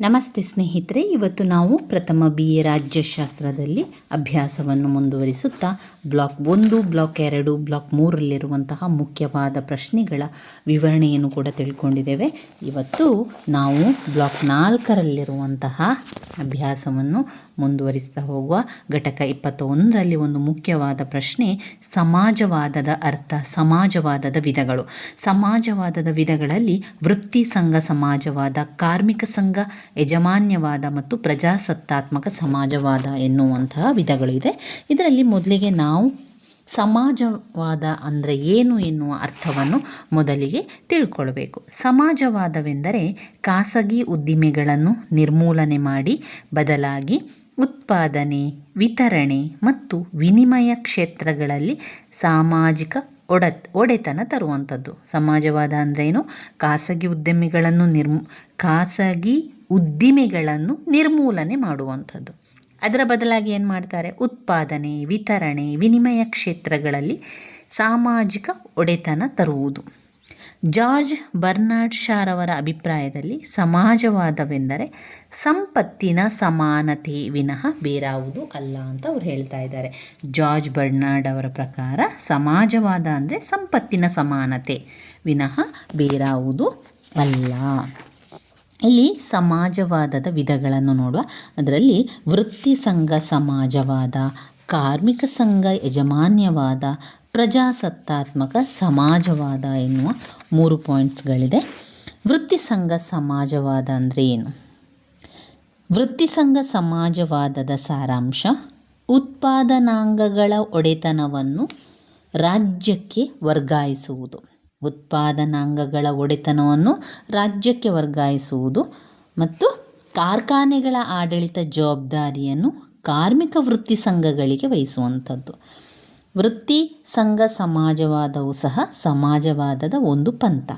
ನಮಸ್ತೆ ಸ್ನೇಹಿತರೆ, ಇವತ್ತು ನಾವು ಪ್ರಥಮ ಬಿ ಎ ರಾಜ್ಯಶಾಸ್ತ್ರದಲ್ಲಿ ಅಭ್ಯಾಸವನ್ನು ಮುಂದುವರಿಸುತ್ತಾ, ಬ್ಲಾಕ್ ಒಂದು, ಬ್ಲಾಕ್ ಎರಡು, ಬ್ಲಾಕ್ ಮೂರಲ್ಲಿರುವಂತಹ ಮುಖ್ಯವಾದ ಪ್ರಶ್ನೆಗಳ ವಿವರಣೆಯನ್ನು ಕೂಡ ತಿಳ್ಕೊಂಡಿದ್ದೇವೆ. ಇವತ್ತು ನಾವು ಬ್ಲಾಕ್ ನಾಲ್ಕರಲ್ಲಿರುವಂತಹ ಅಭ್ಯಾಸವನ್ನು ಮುಂದುವರಿಸ್ತಾ ಹೋಗುವ ಘಟಕ ಇಪ್ಪತ್ತೊಂದರಲ್ಲಿ ಒಂದು ಮುಖ್ಯವಾದ ಪ್ರಶ್ನೆ, ಸಮಾಜವಾದದ ಅರ್ಥ, ಸಮಾಜವಾದದ ವಿಧಗಳು. ಸಮಾಜವಾದದ ವಿಧಗಳಲ್ಲಿ ವೃತ್ತಿ ಸಂಘ, ಸಮಾಜವಾದ ಕಾರ್ಮಿಕ ಸಂಘ ಯಜಮಾನ್ಯವಾದ ಮತ್ತು ಪ್ರಜಾಸತ್ತಾತ್ಮಕ ಸಮಾಜವಾದ ಎನ್ನುವಂತಹ ವಿಧಗಳಿದೆ. ಇದರಲ್ಲಿ ಮೊದಲಿಗೆ ನಾವು ಸಮಾಜವಾದ ಅಂದರೆ ಏನು ಎನ್ನುವ ಅರ್ಥವನ್ನು ಮೊದಲಿಗೆ ತಿಳ್ಕೊಳ್ಬೇಕು. ಸಮಾಜವಾದವೆಂದರೆ ಖಾಸಗಿ ಉದ್ದಿಮೆಗಳನ್ನು ನಿರ್ಮೂಲನೆ ಮಾಡಿ, ಬದಲಾಗಿ ಉತ್ಪಾದನೆ, ವಿತರಣೆ ಮತ್ತು ವಿನಿಮಯ ಕ್ಷೇತ್ರಗಳಲ್ಲಿ ಸಾಮಾಜಿಕ ಒಡ ಒಡೆತನ ತರುವಂಥದ್ದು. ಸಮಾಜವಾದ ಅಂದ್ರೇನು ಖಾಸಗಿ ಉದ್ಯಮಿಗಳನ್ನು ನಿರ್ಮೂ, ಖಾಸಗಿ ಉದ್ದಿಮೆಗಳನ್ನು ನಿರ್ಮೂಲನೆ ಮಾಡುವಂಥದ್ದು. ಅದರ ಬದಲಾಗಿ ಏನು ಮಾಡ್ತಾರೆ? ಉತ್ಪಾದನೆ, ವಿತರಣೆ, ವಿನಿಮಯ ಕ್ಷೇತ್ರಗಳಲ್ಲಿ ಸಾಮಾಜಿಕ ಒಡೆತನ ತರುವುದು. ಜಾರ್ಜ್ ಬರ್ನಾರ್ಡ್ ಶಾರವರ ಅಭಿಪ್ರಾಯದಲ್ಲಿ ಸಮಾಜವಾದವೆಂದರೆ ಸಂಪತ್ತಿನ ಸಮಾನತೆ ವಿನಃ ಬೇರಾವುದು ಅಲ್ಲ ಅಂತ ಅವ್ರು ಹೇಳ್ತಾ ಇದ್ದಾರೆ. ಜಾರ್ಜ್ ಬರ್ನಾರ್ಡ್ ಅವರ ಪ್ರಕಾರ ಸಮಾಜವಾದ ಅಂದರೆ ಸಂಪತ್ತಿನ ಸಮಾನತೆ ವಿನಃ ಬೇರಾವುದು ಅಲ್ಲ. ಇಲ್ಲಿ ಸಮಾಜವಾದದ ವಿಧಗಳನ್ನು ನೋಡುವ, ಅದರಲ್ಲಿ ವೃತ್ತಿ ಸಂಘ ಸಮಾಜವಾದ, ಕಾರ್ಮಿಕ ಸಂಘ ಯಜಮಾನ್ಯವಾದ, ಪ್ರಜಾಸತ್ತಾತ್ಮಕ ಸಮಾಜವಾದ ಎನ್ನುವ ಮೂರು ಪಾಯಿಂಟ್ಸ್ಗಳಿದೆ. ವೃತ್ತಿ ಸಂಘ ಸಮಾಜವಾದ ಅಂದರೆ ಏನು? ವೃತ್ತಿ ಸಂಘ ಸಮಾಜವಾದದ ಸಾರಾಂಶ, ಉತ್ಪಾದನಾಂಗಗಳ ಒಡೆತನವನ್ನು ರಾಜ್ಯಕ್ಕೆ ವರ್ಗಾಯಿಸುವುದು. ಉತ್ಪಾದನಾಂಗಗಳ ಒಡೆತನವನ್ನು ರಾಜ್ಯಕ್ಕೆ ವರ್ಗಾಯಿಸುವುದು ಮತ್ತು ಕಾರ್ಖಾನೆಗಳ ಆಡಳಿತ ಜವಾಬ್ದಾರಿಯನ್ನು ಕಾರ್ಮಿಕ ವೃತ್ತಿ ಸಂಘಗಳಿಗೆ ವಹಿಸುವಂಥದ್ದು. ವೃತ್ತಿ ಸಂಘ ಸಮಾಜವಾದವು ಸಹ ಸಮಾಜವಾದದ ಒಂದು ಪಂಥ.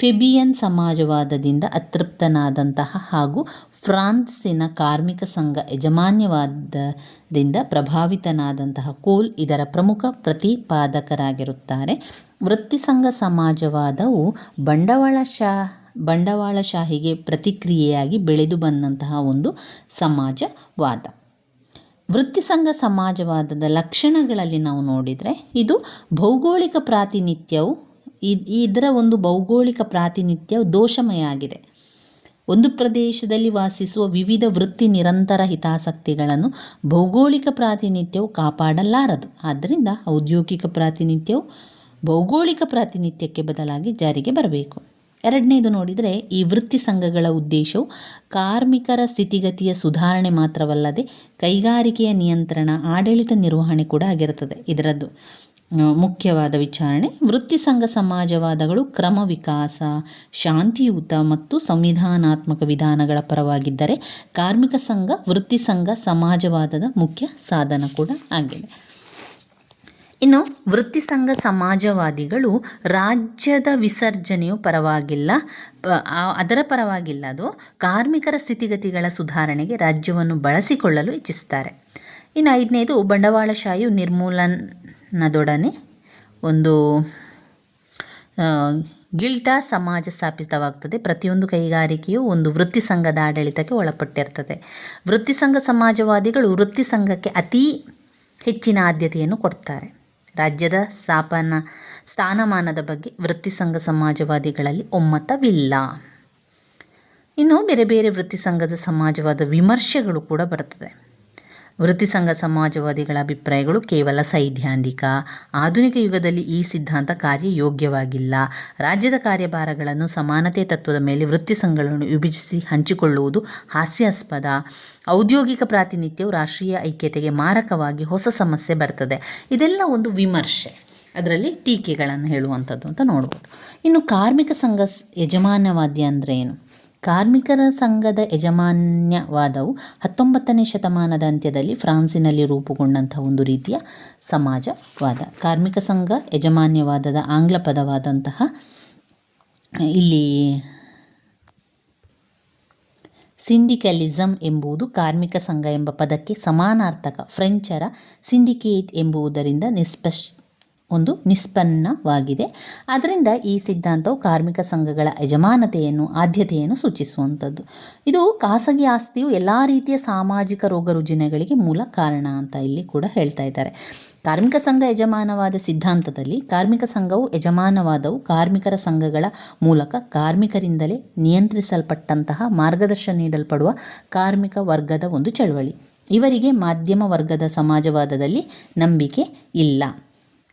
ಫಿಬಿಯನ್ ಸಮಾಜವಾದದಿಂದ ಅತೃಪ್ತನಾದಂತಹ ಹಾಗೂ ಫ್ರಾನ್ಸಿನ ಕಾರ್ಮಿಕ ಸಂಘ ಯಜಮಾನ್ಯವಾದದಿಂದ ಪ್ರಭಾವಿತನಾದಂತಹ ಕೋಲ್ ಇದರ ಪ್ರಮುಖ ಪ್ರತಿಪಾದಕರಾಗಿರುತ್ತಾರೆ. ವೃತ್ತಿಸಂಘ ಸಮಾಜವಾದವು ಬಂಡವಾಳಶಾ ಬಂಡವಾಳಶಾಹಿಗೆ ಪ್ರತಿಕ್ರಿಯೆಯಾಗಿ ಬೆಳೆದು ಬಂದಂತಹ ಒಂದು ಸಮಾಜವಾದ. ವೃತ್ತಿಸಂಘ ಸಮಾಜವಾದದ ಲಕ್ಷಣಗಳಲ್ಲಿ ನಾವು ನೋಡಿದರೆ ಇದು ಭೌಗೋಳಿಕ ಪ್ರಾತಿನಿಧ್ಯವು ಇದರ ಒಂದು ಭೌಗೋಳಿಕ ಪ್ರಾತಿನಿತ್ಯವು ದೋಷಮಯ ಆಗಿದೆ ಒಂದು ಪ್ರದೇಶದಲ್ಲಿ ವಾಸಿಸುವ ವಿವಿಧ ವೃತ್ತಿ ನಿರಂತರ ಹಿತಾಸಕ್ತಿಗಳನ್ನು ಭೌಗೋಳಿಕ ಪ್ರಾತಿನಿತ್ಯವು ಕಾಪಾಡಲಾರದು. ಆದ್ದರಿಂದ ಔದ್ಯೋಗಿಕ ಪ್ರಾತಿನಿಧ್ಯವು ಭೌಗೋಳಿಕ ಪ್ರಾತಿನಿಧ್ಯಕ್ಕೆ ಬದಲಾಗಿ ಜಾರಿಗೆ ಬರಬೇಕು. ಎರಡನೇದು ನೋಡಿದರೆ ಈ ವೃತ್ತಿ ಸಂಘಗಳ ಉದ್ದೇಶವು ಕಾರ್ಮಿಕರ ಸ್ಥಿತಿಗತಿಯ ಸುಧಾರಣೆ ಮಾತ್ರವಲ್ಲದೆ ಕೈಗಾರಿಕೆಯ ನಿಯಂತ್ರಣ, ಆಡಳಿತ ನಿರ್ವಹಣೆ ಕೂಡ ಆಗಿರುತ್ತದೆ. ಇದರದ್ದು ಮುಖ್ಯವಾದ ವಿಚಾರಣೆ ವೃತ್ತಿ ಸಂಘ ಸಮಾಜವಾದಗಳು ಕ್ರಮ ವಿಕಾಸ, ಶಾಂತಿಯುತ ಮತ್ತು ಸಂವಿಧಾನಾತ್ಮಕ ವಿಧಾನಗಳ ಪರವಾಗಿದ್ದರೆ ಕಾರ್ಮಿಕ ಸಂಘ ವೃತ್ತಿ ಸಂಘ ಸಮಾಜವಾದದ ಮುಖ್ಯ ಸಾಧನ ಕೂಡ ಆಗಿದೆ. ಇನ್ನು ವೃತ್ತಿ ಸಂಘ ಸಮಾಜವಾದಿಗಳು ರಾಜ್ಯದ ವಿಸರ್ಜನೆಯು ಪರವಾಗಿಲ್ಲ. ಅದರ ಪರವಾಗಿಲ್ಲ. ಅದು ಕಾರ್ಮಿಕರ ಸ್ಥಿತಿಗತಿಗಳ ಸುಧಾರಣೆಗೆ ರಾಜ್ಯವನ್ನು ಬಳಸಿಕೊಳ್ಳಲು ಇಚ್ಛಿಸ್ತಾರೆ ಇನ್ನು ಐದನೇದು ಬಂಡವಾಳಶಾಹಿಯು ನಿರ್ಮೂಲನದೊಡನೆ ಒಂದು ಗಿಲ್ಟಾ ಸಮಾಜ ಸ್ಥಾಪಿತವಾಗ್ತದೆ. ಪ್ರತಿಯೊಂದು ಕೈಗಾರಿಕೆಯು ಒಂದು ವೃತ್ತಿ ಸಂಘದ ಆಡಳಿತಕ್ಕೆ ಒಳಪಟ್ಟಿರ್ತದೆ. ವೃತ್ತಿ ಸಂಘ ಸಮಾಜವಾದಿಗಳು ವೃತ್ತಿ ಸಂಘಕ್ಕೆ ಅತೀ ಹೆಚ್ಚಿನ ಆದ್ಯತೆಯನ್ನು ಕೊಡ್ತಾರೆ. ರಾಜ್ಯದ ಸ್ಥಾಪನಾ, ಸ್ಥಾನಮಾನದ ಬಗ್ಗೆ ವೃತ್ತಿ ಸಂಘ ಸಮಾಜವಾದಿಗಳಲ್ಲಿ ಒಮ್ಮತವಿಲ್ಲ. ಇನ್ನು ಬೇರೆ ಬೇರೆ ವೃತ್ತಿ ಸಂಘದ ಸಮಾಜವಾದ ವಿಮರ್ಶೆಗಳು ಕೂಡ ಬರ್ತದೆ. ವೃತ್ತಿ ಸಂಘ ಸಮಾಜವಾದಿಗಳ ಅಭಿಪ್ರಾಯಗಳು ಕೇವಲ ಸೈದ್ಧಾಂತಿಕ. ಆಧುನಿಕ ಯುಗದಲ್ಲಿ ಈ ಸಿದ್ಧಾಂತ ಕಾರ್ಯ ಯೋಗ್ಯವಾಗಿಲ್ಲ. ರಾಜ್ಯದ ಕಾರ್ಯಭಾರಗಳನ್ನು ಸಮಾನತೆ ತತ್ವದ ಮೇಲೆ ವೃತ್ತಿ ಸಂಘಗಳನ್ನು ವಿಭಜಿಸಿ ಹಂಚಿಕೊಳ್ಳುವುದು ಹಾಸ್ಯಾಸ್ಪದ. ಔದ್ಯೋಗಿಕ ಪ್ರಾತಿನಿಧ್ಯವು ರಾಷ್ಟ್ರೀಯ ಐಕ್ಯತೆಗೆ ಮಾರಕವಾಗಿ ಹೊಸ ಸಮಸ್ಯೆ ಬರ್ತದೆ. ಇದೆಲ್ಲ ಒಂದು ವಿಮರ್ಶೆ. ಅದರಲ್ಲಿ ಟೀಕೆಗಳನ್ನು ಹೇಳುವಂಥದ್ದು ಅಂತ ನೋಡ್ಬೋದು. ಇನ್ನು ಕಾರ್ಮಿಕ ಸಂಘ ಯಜಮಾನವಾದ್ಯ ಅಂದರೆ ಏನು? ಕಾರ್ಮಿಕರ ಸಂಘದ ಯಜಮಾನ್ಯವಾದವು ಹತ್ತೊಂಬತ್ತನೇ ಶತಮಾನದ ಅಂತ್ಯದಲ್ಲಿ ಫ್ರಾನ್ಸಿನಲ್ಲಿ ರೂಪುಗೊಂಡಂಥ ಒಂದು ರೀತಿಯ ಸಮಾಜವಾದ. ಕಾರ್ಮಿಕ ಸಂಘ ಯಜಮಾನ್ಯವಾದದ ಆಂಗ್ಲ ಪದವಾದಂತಹ ಇಲ್ಲಿ ಸಿಂಡಿಕಲಿಸಮ್ ಎಂಬುದು ಕಾರ್ಮಿಕ ಸಂಘ ಎಂಬ ಪದಕ್ಕೆ ಸಮಾನಾರ್ಥಕ ಫ್ರೆಂಚರ ಸಿಂಡಿಕೇಟ್ ಎಂಬುದರಿಂದ ನಿಷ್ಪಷ್ ಒಂದು ನಿಷ್ಪನ್ನವಾಗಿದೆ. ಅದರಿಂದ ಈ ಸಿದ್ಧಾಂತವು ಕಾರ್ಮಿಕ ಸಂಘಗಳ ಯಜಮಾನತೆಯನ್ನು, ಆದ್ಯತೆಯನ್ನು ಸೂಚಿಸುವಂಥದ್ದು. ಇದು ಖಾಸಗಿ ಆಸ್ತಿಯು ಎಲ್ಲ ರೀತಿಯ ಸಾಮಾಜಿಕ ರೋಗ ರುಜಿನಗಳಿಗೆ ಮೂಲ ಕಾರಣ ಅಂತ ಇಲ್ಲಿ ಕೂಡ ಹೇಳ್ತಾ ಇದ್ದಾರೆ. ಕಾರ್ಮಿಕ ಸಂಘ ಯಜಮಾನವಾದ ಸಿದ್ಧಾಂತದಲ್ಲಿ ಕಾರ್ಮಿಕ ಸಂಘವು ಯಜಮಾನವಾದವು ಕಾರ್ಮಿಕರ ಸಂಘಗಳ ಮೂಲಕ ಕಾರ್ಮಿಕರಿಂದಲೇ ನಿಯಂತ್ರಿಸಲ್ಪಟ್ಟಂತಹ ಮಾರ್ಗದರ್ಶನ ನೀಡಲ್ಪಡುವ ಕಾರ್ಮಿಕ ವರ್ಗದ ಒಂದು ಚಳವಳಿ. ಇವರಿಗೆ ಮಾಧ್ಯಮ ವರ್ಗದ ಸಮಾಜವಾದದಲ್ಲಿ ನಂಬಿಕೆ ಇಲ್ಲ.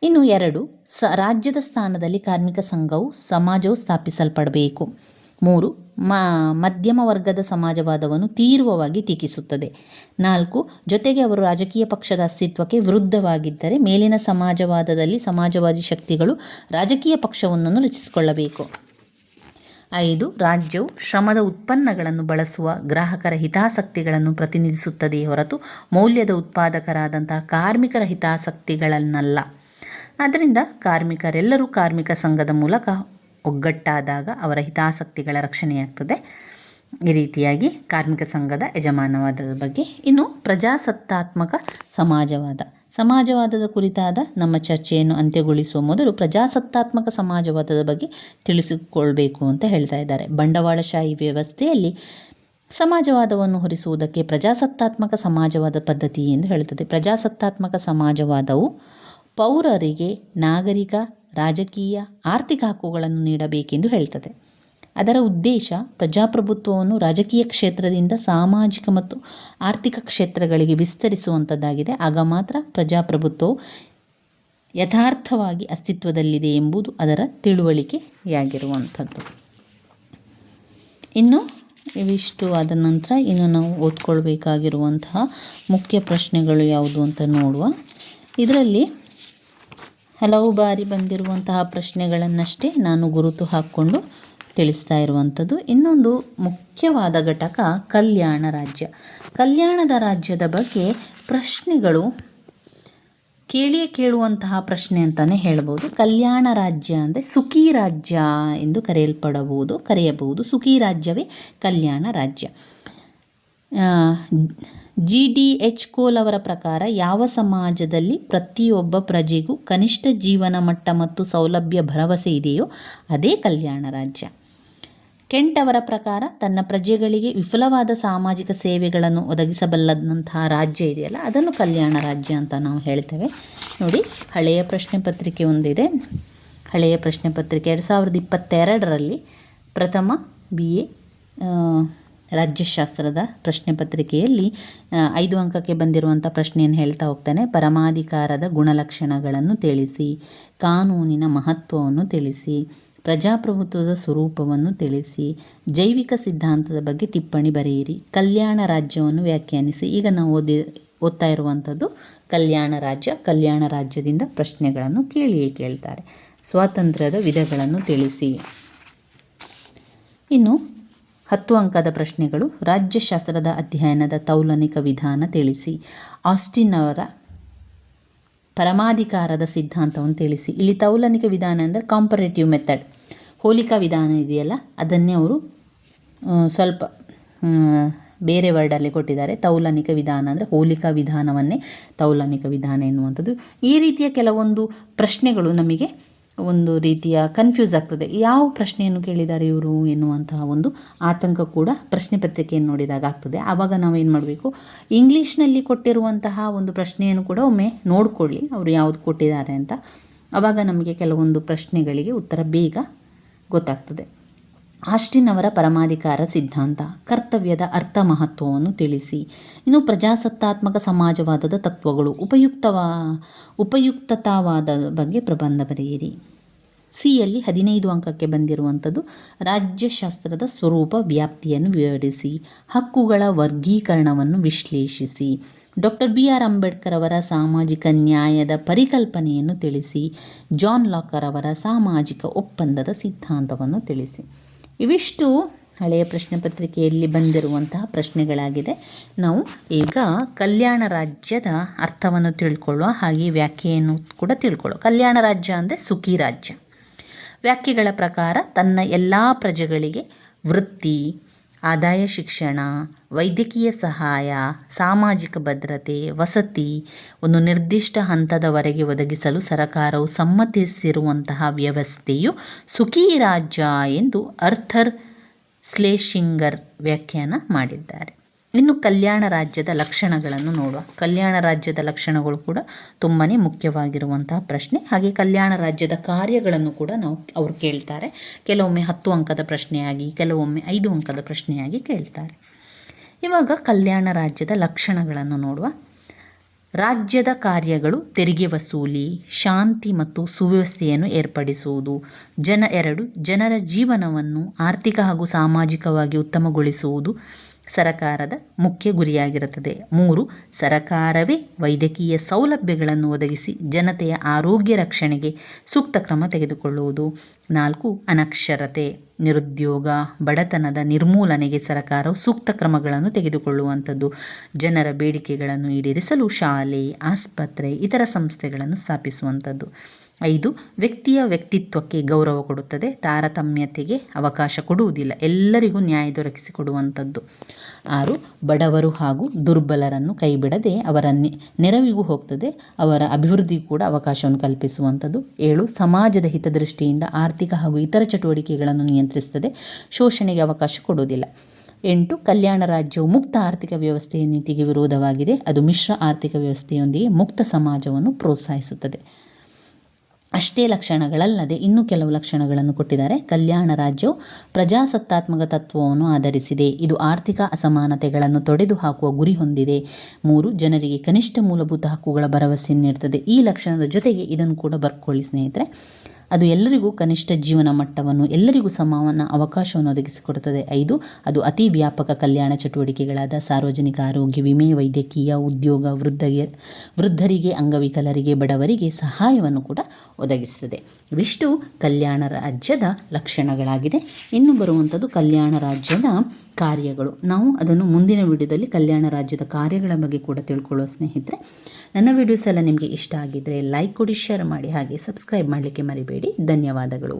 ಇನ್ನು ಎರಡು, ಸ, ರಾಜ್ಯದ ಸ್ಥಾನದಲ್ಲಿ ಕಾರ್ಮಿಕ ಸಂಘವು ಸಮಾಜವು ಸ್ಥಾಪಿಸಲ್ಪಡಬೇಕು. ಮೂರು, ಮ, ಮಧ್ಯಮ ವರ್ಗದ ಸಮಾಜವಾದವನ್ನು ತೀವ್ರವಾಗಿ ಟೀಕಿಸುತ್ತದೆ. ನಾಲ್ಕು, ಜೊತೆಗೆ ಅವರು ರಾಜಕೀಯ ಪಕ್ಷದ ಅಸ್ತಿತ್ವಕ್ಕೆ ವಿರುದ್ಧವಾಗಿದ್ದರೆ ಮೇಲಿನ ಸಮಾಜವಾದದಲ್ಲಿ ಸಮಾಜವಾದಿ ಶಕ್ತಿಗಳು ರಾಜಕೀಯ ಪಕ್ಷವೊಂದನ್ನು ರಚಿಸಿಕೊಳ್ಳಬೇಕು. ಐದು, ರಾಜ್ಯವು ಶ್ರಮದ ಉತ್ಪನ್ನಗಳನ್ನು ಬಳಸುವ ಗ್ರಾಹಕರ ಹಿತಾಸಕ್ತಿಗಳನ್ನು ಪ್ರತಿನಿಧಿಸುತ್ತದೆಯೇ ಹೊರತು ಮೌಲ್ಯದ ಉತ್ಪಾದಕರಾದಂತಹ ಕಾರ್ಮಿಕರ ಹಿತಾಸಕ್ತಿಗಳನ್ನಲ್ಲ. ಆದ್ದರಿಂದ ಕಾರ್ಮಿಕರೆಲ್ಲರೂ ಕಾರ್ಮಿಕ ಸಂಘದ ಮೂಲಕ ಒಗ್ಗಟ್ಟಾದಾಗ ಅವರ ಹಿತಾಸಕ್ತಿಗಳ ರಕ್ಷಣೆಯಾಗ್ತದೆ. ಈ ರೀತಿಯಾಗಿ ಕಾರ್ಮಿಕ ಸಂಘದ ಯಜಮಾನವಾದದ ಬಗ್ಗೆ ಇನ್ನು ಪ್ರಜಾಸತ್ತಾತ್ಮಕ ಸಮಾಜವಾದ. ಸಮಾಜವಾದದ ಕುರಿತಾದ ನಮ್ಮ ಚರ್ಚೆಯನ್ನು ಅಂತ್ಯಗೊಳಿಸುವ ಮೊದಲು ಪ್ರಜಾಸತ್ತಾತ್ಮಕ ಸಮಾಜವಾದದ ಬಗ್ಗೆ ತಿಳಿಸಿಕೊಳ್ಬೇಕು ಅಂತ ಹೇಳ್ತಾ ಇದ್ದಾರೆ. ಬಂಡವಾಳಶಾಹಿ ವ್ಯವಸ್ಥೆಯಲ್ಲಿ ಸಮಾಜವಾದವನ್ನು ಹೊರಿಸುವುದಕ್ಕೆ ಪ್ರಜಾಸತ್ತಾತ್ಮಕ ಸಮಾಜವಾದ ಪದ್ಧತಿ ಎಂದು ಹೇಳುತ್ತದೆ. ಪ್ರಜಾಸತ್ತಾತ್ಮಕ ಸಮಾಜವಾದವು ಪೌರರಿಗೆ ನಾಗರಿಕ, ರಾಜಕೀಯ, ಆರ್ಥಿಕ ಹಕ್ಕುಗಳನ್ನು ನೀಡಬೇಕೆಂದು ಹೇಳ್ತದೆ. ಅದರ ಉದ್ದೇಶ ಪ್ರಜಾಪ್ರಭುತ್ವವನ್ನು ರಾಜಕೀಯ ಕ್ಷೇತ್ರದಿಂದ ಸಾಮಾಜಿಕ ಮತ್ತು ಆರ್ಥಿಕ ಕ್ಷೇತ್ರಗಳಿಗೆ ವಿಸ್ತರಿಸುವಂಥದ್ದಾಗಿದೆ ಆಗ ಮಾತ್ರ ಪ್ರಜಾಪ್ರಭುತ್ವವು ಯಥಾರ್ಥವಾಗಿ ಅಸ್ತಿತ್ವದಲ್ಲಿದೆ ಎಂಬುದು ಅದರ ತಿಳುವಳಿಕೆಯಾಗಿರುವಂಥದ್ದು. ಇನ್ನು ಇವಿಷ್ಟು ಆದ ನಂತರ ಇನ್ನು ನಾವು ಓದ್ಕೊಳ್ಬೇಕಾಗಿರುವಂತಹ ಮುಖ್ಯ ಪ್ರಶ್ನೆಗಳು ಯಾವುದು ಅಂತ ನೋಡುವ. ಇದರಲ್ಲಿ ಹಲವು ಬಾರಿ ಬಂದಿರುವಂತಹ ಪ್ರಶ್ನೆಗಳನ್ನಷ್ಟೇ ನಾನು ಗುರುತು ಹಾಕ್ಕೊಂಡು ತಿಳಿಸ್ತಾ ಇರುವಂಥದ್ದು. ಇನ್ನೊಂದು ಮುಖ್ಯವಾದ ಘಟಕ ಕಲ್ಯಾಣ ರಾಜ್ಯ. ಕಲ್ಯಾಣದ ರಾಜ್ಯದ ಬಗ್ಗೆ ಪ್ರಶ್ನೆಗಳು ಕೇಳಿಯೇ ಕೇಳುವಂತಹ ಪ್ರಶ್ನೆ ಅಂತಲೇ ಹೇಳ್ಬೋದು. ಕಲ್ಯಾಣ ರಾಜ್ಯ ಅಂದರೆ ಸುಖಿ ರಾಜ್ಯ ಎಂದು ಕರೆಯಲ್ಪಡಬಹುದು, ಕರೆಯಬಹುದು. ಸುಖಿ ರಾಜ್ಯವೇ ಕಲ್ಯಾಣ ರಾಜ್ಯ. ಜಿ ಡಿ ಎಚ್ ಕೋಲ್ ಅವರ ಪ್ರಕಾರ ಯಾವ ಸಮಾಜದಲ್ಲಿ ಪ್ರತಿಯೊಬ್ಬ ಪ್ರಜೆಗೂ ಕನಿಷ್ಠ ಜೀವನ ಮಟ್ಟ ಮತ್ತು ಸೌಲಭ್ಯ ಭರವಸೆ ಇದೆಯೋ ಅದೇ ಕಲ್ಯಾಣ ರಾಜ್ಯ. ಕೆಂಟ್ ಅವರ ಪ್ರಕಾರ ತನ್ನ ಪ್ರಜೆಗಳಿಗೆ ವಿಫಲವಾದ ಸಾಮಾಜಿಕ ಸೇವೆಗಳನ್ನು ಒದಗಿಸಬಲ್ಲದಂತಹ ರಾಜ್ಯ ಇದೆಯಲ್ಲ, ಅದನ್ನು ಕಲ್ಯಾಣ ರಾಜ್ಯ ಅಂತ ನಾವು ಹೇಳ್ತೇವೆ. ನೋಡಿ, ಹಳೆಯ ಪ್ರಶ್ನೆ ಪತ್ರಿಕೆ ಒಂದಿದೆ. ಹಳೆಯ ಪ್ರಶ್ನೆ ಪತ್ರಿಕೆ ಎರಡು ಸಾವಿರದ ಇಪ್ಪತ್ತೆರಡರಲ್ಲಿ ಪ್ರಥಮ ಬಿ ಎ ರಾಜ್ಯಶಾಸ್ತ್ರದ ಪ್ರಶ್ನೆ ಪತ್ರಿಕೆಯಲ್ಲಿ ಐದು ಅಂಕಕ್ಕೆ ಬಂದಿರುವಂಥ ಪ್ರಶ್ನೆಯನ್ನು ಹೇಳ್ತಾ ಹೋಗ್ತಾನೆ. ಪರಮಾಧಿಕಾರದ ಗುಣಲಕ್ಷಣಗಳನ್ನು ತಿಳಿಸಿ, ಕಾನೂನಿನ ಮಹತ್ವವನ್ನು ತಿಳಿಸಿ, ಪ್ರಜಾಪ್ರಭುತ್ವದ ಸ್ವರೂಪವನ್ನು ತಿಳಿಸಿ, ಜೈವಿಕ ಸಿದ್ಧಾಂತದ ಬಗ್ಗೆ ಟಿಪ್ಪಣಿ ಬರೆಯಿರಿ. ಕಲ್ಯಾಣ ರಾಜ್ಯವನ್ನು ವ್ಯಾಖ್ಯಾನಿಸಿ. ಈಗ ನಾವು ಓದಿ, ಓದ್ತಾ ಇರುವಂಥದ್ದು ಕಲ್ಯಾಣ ರಾಜ್ಯ, ಕಲ್ಯಾಣ ರಾಜ್ಯದಿಂದ ಪ್ರಶ್ನೆಗಳನ್ನು ಕೇಳಿಯೇ ಕೇಳ್ತಾರೆ. ಸ್ವಾತಂತ್ರ್ಯದ ವಿಧಗಳನ್ನು ತಿಳಿಸಿ. ಇನ್ನು ಹತ್ತು ಅಂಕದ ಪ್ರಶ್ನೆಗಳು ರಾಜ್ಯಶಾಸ್ತ್ರದ ಅಧ್ಯಯನದ ತೌಲನಿಕ ವಿಧಾನ ತಿಳಿಸಿ. ಆಸ್ಟಿನ್ ಅವರ ಪರಮಾಧಿಕಾರದ ಸಿದ್ಧಾಂತವನ್ನು ತಿಳಿಸಿ. ಇಲ್ಲಿ ತೌಲನಿಕ ವಿಧಾನ ಅಂದರೆ ಕಾಂಪರೇಟಿವ್ ಮೆಥಡ್ ಹೋಲಿಕಾ ವಿಧಾನ ಇದೆಯಲ್ಲ, ಅದನ್ನೇ ಅವರು ಸ್ವಲ್ಪ ಬೇರೆ ವರ್ಡಲ್ಲಿ ಕೊಟ್ಟಿದ್ದಾರೆ. ತೌಲನಿಕ ವಿಧಾನ ಅಂದರೆ ಹೋಲಿಕಾ ವಿಧಾನವನ್ನೇ ತೌಲನಿಕ ವಿಧಾನ ಎನ್ನುವಂಥದ್ದು. ಈ ರೀತಿಯ ಕೆಲವೊಂದು ಪ್ರಶ್ನೆಗಳು ನಮಗೆ ಒಂದು ರೀತಿಯ ಕನ್ಫ್ಯೂಸ್ ಆಗ್ತದೆ. ಯಾವ ಪ್ರಶ್ನೆಯನ್ನು ಕೇಳಿದ್ದಾರೆ ಇವರು ಎನ್ನುವಂತಹ ಒಂದು ಆತಂಕ ಕೂಡ ಪ್ರಶ್ನೆ ಪತ್ರಿಕೆಯನ್ನು ನೋಡಿದಾಗ ಆಗ್ತದೆ. ಆವಾಗ ನಾವು ಏನು ಮಾಡಬೇಕು? ಇಂಗ್ಲೀಷ್ನಲ್ಲಿ ಕೊಟ್ಟಿರುವಂತಹ ಒಂದು ಪ್ರಶ್ನೆಯನ್ನು ಕೂಡ ಒಮ್ಮೆ ನೋಡಿಕೊಳ್ಳಿ. ಅವರು ಯಾವುದು ಕೊಟ್ಟಿದ್ದಾರೆ ಅಂತ. ಆವಾಗ ನಮಗೆ ಕೆಲವೊಂದು ಪ್ರಶ್ನೆಗಳಿಗೆ ಉತ್ತರ ಬೇಗ ಗೊತ್ತಾಗ್ತದೆ. ಆಸ್ಟಿನ್ ಅವರ ಪರಮಾಧಿಕಾರ ಸಿದ್ಧಾಂತ, ಕರ್ತವ್ಯದ ಅರ್ಥ ಮಹತ್ವವನ್ನು ತಿಳಿಸಿ. ಇನ್ನು ಪ್ರಜಾಸತ್ತಾತ್ಮಕ ಸಮಾಜವಾದದ ತತ್ವಗಳು ಉಪಯುಕ್ತವಾ, ಉಪಯುಕ್ತತಾವಾದ ಬಗ್ಗೆ ಪ್ರಬಂಧ ಬರೆಯಿರಿ. ಸಿಯಲ್ಲಿ ಹದಿನೈದು ಅಂಕಕ್ಕೆ ಬಂದಿರುವಂಥದ್ದು ರಾಜ್ಯಶಾಸ್ತ್ರದ ಸ್ವರೂಪ ವ್ಯಾಪ್ತಿಯನ್ನು ವಿವರಿಸಿ, ಹಕ್ಕುಗಳ ವರ್ಗೀಕರಣವನ್ನು ವಿಶ್ಲೇಷಿಸಿ, ಡಾಕ್ಟರ್ ಬಿ ಆರ್ ಅಂಬೇಡ್ಕರ್ ಅವರ ಸಾಮಾಜಿಕ ನ್ಯಾಯದ ಪರಿಕಲ್ಪನೆಯನ್ನು ತಿಳಿಸಿ, ಜಾನ್ ಲಾಕರ್ ಅವರ ಸಾಮಾಜಿಕ ಒಪ್ಪಂದದ ಸಿದ್ಧಾಂತವನ್ನು ತಿಳಿಸಿ. ಇವಿಷ್ಟು ಹಳೆಯ ಪ್ರಶ್ನೆ ಪತ್ರಿಕೆಯಲ್ಲಿ ಬಂದಿರುವಂತಹ ಪ್ರಶ್ನೆಗಳಾಗಿದೆ. ನಾವು ಈಗ ಕಲ್ಯಾಣ ರಾಜ್ಯದ ಅರ್ಥವನ್ನು ತಿಳ್ಕೊಳ್ಳುವ ಹಾಗೆ ವ್ಯಾಖ್ಯೆಯನ್ನು ಕೂಡ ತಿಳ್ಕೊಳ್ಳುವ. ಕಲ್ಯಾಣ ರಾಜ್ಯ ಅಂದರೆ ಸುಖಿ ರಾಜ್ಯ. ವ್ಯಾಖ್ಯೆಗಳ ಪ್ರಕಾರ ತನ್ನ ಎಲ್ಲ ಪ್ರಜೆಗಳಿಗೆ ವೃತ್ತಿ ಆದಾಯ ಶಿಕ್ಷಣ, ವೈದ್ಯಕೀಯ ಸಹಾಯ, ಸಾಮಾಜಿಕ ಭದ್ರತೆ, ವಸತಿ ಒಂದು ನಿರ್ದಿಷ್ಟ ಹಂತದವರೆಗೆ ಒದಗಿಸಲು ಸರಕಾರವು ಸಮ್ಮತಿಸಿರುವಂತಹ ವ್ಯವಸ್ಥೆಯು ಸುಖೀ ರಾಜ್ಯ ಎಂದು ಅರ್ಥರ್ ಸ್ಲೇಷಿಂಗರ್ ವ್ಯಾಖ್ಯಾನ ಮಾಡಿದ್ದಾರೆ. ಇನ್ನು ಕಲ್ಯಾಣ ರಾಜ್ಯದ ಲಕ್ಷಣಗಳನ್ನು ನೋಡುವ. ಕಲ್ಯಾಣ ರಾಜ್ಯದ ಲಕ್ಷಣಗಳು ಕೂಡ ತುಂಬಾ ಮುಖ್ಯವಾಗಿರುವಂತಹ ಪ್ರಶ್ನೆ. ಹಾಗೆ ಕಲ್ಯಾಣ ರಾಜ್ಯದ ಕಾರ್ಯಗಳನ್ನು ಕೂಡ ನಾವು ಅವರು ಕೇಳ್ತಾರೆ. ಕೆಲವೊಮ್ಮೆ ಹತ್ತು ಅಂಕದ ಪ್ರಶ್ನೆಯಾಗಿ, ಕೆಲವೊಮ್ಮೆ ಐದು ಅಂಕದ ಪ್ರಶ್ನೆಯಾಗಿ ಕೇಳ್ತಾರೆ. ಇವಾಗ ಕಲ್ಯಾಣ ರಾಜ್ಯದ ಲಕ್ಷಣಗಳನ್ನು ನೋಡುವ. ರಾಜ್ಯದ ಕಾರ್ಯಗಳು ತೆರಿಗೆ ವಸೂಲಿ, ಶಾಂತಿ ಮತ್ತು ಸುವ್ಯವಸ್ಥೆಯನ್ನು ಏರ್ಪಡಿಸುವುದು. ಜನ ಎರಡು, ಜನರ ಜೀವನವನ್ನು ಆರ್ಥಿಕ ಹಾಗೂ ಸಾಮಾಜಿಕವಾಗಿ ಉತ್ತಮಗೊಳಿಸುವುದು. ಸರಕಾರದ ಮುಖ್ಯ ಗುರಿಯಾಗಿರುತ್ತದೆ. ಮೂರು, ಸರಕಾರವೇ ವೈದ್ಯಕೀಯ ಸೌಲಭ್ಯಗಳನ್ನು ಒದಗಿಸಿ ಜನತೆಯ ಆರೋಗ್ಯ ರಕ್ಷಣೆಗೆ ಸೂಕ್ತ ಕ್ರಮ ತೆಗೆದುಕೊಳ್ಳುವುದು. ನಾಲ್ಕು, ಅನಕ್ಷರತೆ, ನಿರುದ್ಯೋಗ, ಬಡತನದ ನಿರ್ಮೂಲನೆಗೆ ಸರಕಾರವು ಸೂಕ್ತ ಕ್ರಮಗಳನ್ನು ತೆಗೆದುಕೊಳ್ಳುವಂಥದ್ದು. ಜನರ ಬೇಡಿಕೆಗಳನ್ನು ಈಡೇರಿಸಲು ಶಾಲೆ, ಆಸ್ಪತ್ರೆ, ಇತರ ಸಂಸ್ಥೆಗಳನ್ನು ಸ್ಥಾಪಿಸುವಂಥದ್ದು. ಐದು, ವ್ಯಕ್ತಿಯ ವ್ಯಕ್ತಿತ್ವಕ್ಕೆ ಗೌರವ ಕೊಡುತ್ತದೆ, ತಾರತಮ್ಯತೆಗೆ ಅವಕಾಶ ಕೊಡುವುದಿಲ್ಲ. ಎಲ್ಲರಿಗೂ ನ್ಯಾಯ ದೊರಕಿಸಿಕೊಡುವಂಥದ್ದು. ಆರು, ಬಡವರು ಹಾಗೂ ದುರ್ಬಲರನ್ನು ಕೈಬಿಡದೆ ಅವರ ನೆರವಿಗೂ ಹೋಗ್ತದೆ, ಅವರ ಅಭಿವೃದ್ಧಿಗೂ ಕೂಡ ಅವಕಾಶವನ್ನು ಕಲ್ಪಿಸುವಂಥದ್ದು. ಏಳು, ಸಮಾಜದ ಹಿತದೃಷ್ಟಿಯಿಂದ ಆರ್ಥಿಕ ಹಾಗೂ ಇತರ ಚಟುವಟಿಕೆಗಳನ್ನು ನಿಯಂತ್ರಿಸ್ತದೆ, ಶೋಷಣೆಗೆ ಅವಕಾಶ ಕೊಡುವುದಿಲ್ಲ. ಎಂಟು, ಕಲ್ಯಾಣ ರಾಜ್ಯವು ಮುಕ್ತ ಆರ್ಥಿಕ ವ್ಯವಸ್ಥೆಯ ನೀತಿಗೆ ವಿರೋಧವಾಗಿದೆ, ಅದು ಮಿಶ್ರ ಆರ್ಥಿಕ ವ್ಯವಸ್ಥೆಯೊಂದಿಗೆ ಮುಕ್ತ ಸಮಾಜವನ್ನು ಪ್ರೋತ್ಸಾಹಿಸುತ್ತದೆ. ಅಷ್ಟೇ ಲಕ್ಷಣಗಳಲ್ಲದೆ ಇನ್ನೂ ಕೆಲವು ಲಕ್ಷಣಗಳನ್ನು ಕೊಟ್ಟಿದ್ದಾರೆ. ಕಲ್ಯಾಣ ರಾಜ್ಯವು ಪ್ರಜಾಸತ್ತಾತ್ಮಕ ತತ್ವವನ್ನು ಆಧರಿಸಿದೆ. ಇದು ಆರ್ಥಿಕ ಅಸಮಾನತೆಗಳನ್ನು ತೊಡೆದು ಹಾಕುವ ಗುರಿ ಹೊಂದಿದೆ. ಮೂರು, ಜನರಿಗೆ ಕನಿಷ್ಠ ಮೂಲಭೂತ ಹಕ್ಕುಗಳ ಭರವಸೆಯನ್ನು ನೀಡುತ್ತದೆ ಈ ಲಕ್ಷಣದ ಜೊತೆಗೆ ಇದನ್ನು ಕೂಡ ಬರ್ಕೊಳ್ಳಿ ಸ್ನೇಹಿತರೆ. ಅದು ಎಲ್ಲರಿಗೂ ಕನಿಷ್ಠ ಜೀವನ ಮಟ್ಟವನ್ನು, ಎಲ್ಲರಿಗೂ ಸಮಾನ ಅವಕಾಶವನ್ನು ಒದಗಿಸಿಕೊಡುತ್ತದೆ. ಐದು, ಅದು ಅತಿ ವ್ಯಾಪಕ ಕಲ್ಯಾಣ ಚಟುವಟಿಕೆಗಳಾದ ಸಾರ್ವಜನಿಕ ಆರೋಗ್ಯ, ವಿಮೆ, ವೈದ್ಯಕೀಯ, ಉದ್ಯೋಗ ವೃದ್ಧಗೆ ವೃದ್ಧರಿಗೆ, ಅಂಗವಿಕಲರಿಗೆ, ಬಡವರಿಗೆ ಸಹಾಯವನ್ನು ಕೂಡ ಒದಗಿಸುತ್ತದೆ. ಇವಿಷ್ಟು ಕಲ್ಯಾಣ ರಾಜ್ಯದ ಲಕ್ಷಣಗಳಾಗಿದೆ. ಇನ್ನು ಬರುವಂಥದ್ದು ಕಲ್ಯಾಣ ರಾಜ್ಯದ ಕಾರ್ಯಗಳು. ನಾವು ಅದನ್ನು ಮುಂದಿನ ವಿಡಿಯೋದಲ್ಲಿ ಕಲ್ಯಾಣ ರಾಜ್ಯದ ಕಾರ್ಯಗಳ ಬಗ್ಗೆ ಕೂಡ ತಿಳ್ಕೊಳ್ಳೋ ಸ್ನೇಹಿತರೆ, ನನ್ನ ವಿಡಿಯೋಸ್ ಎಲ್ಲ ನಿಮಗೆ ಇಷ್ಟ ಆಗಿದ್ದರೆ ಲೈಕ್ ಕೊಡಿ ಶೇರ್ ಮಾಡಿ, ಹಾಗೆ ಸಬ್ಸ್ಕ್ರೈಬ್ ಮಾಡಲಿಕ್ಕೆ ಮರಿಬೇಡಿ. ಧನ್ಯವಾದಗಳು.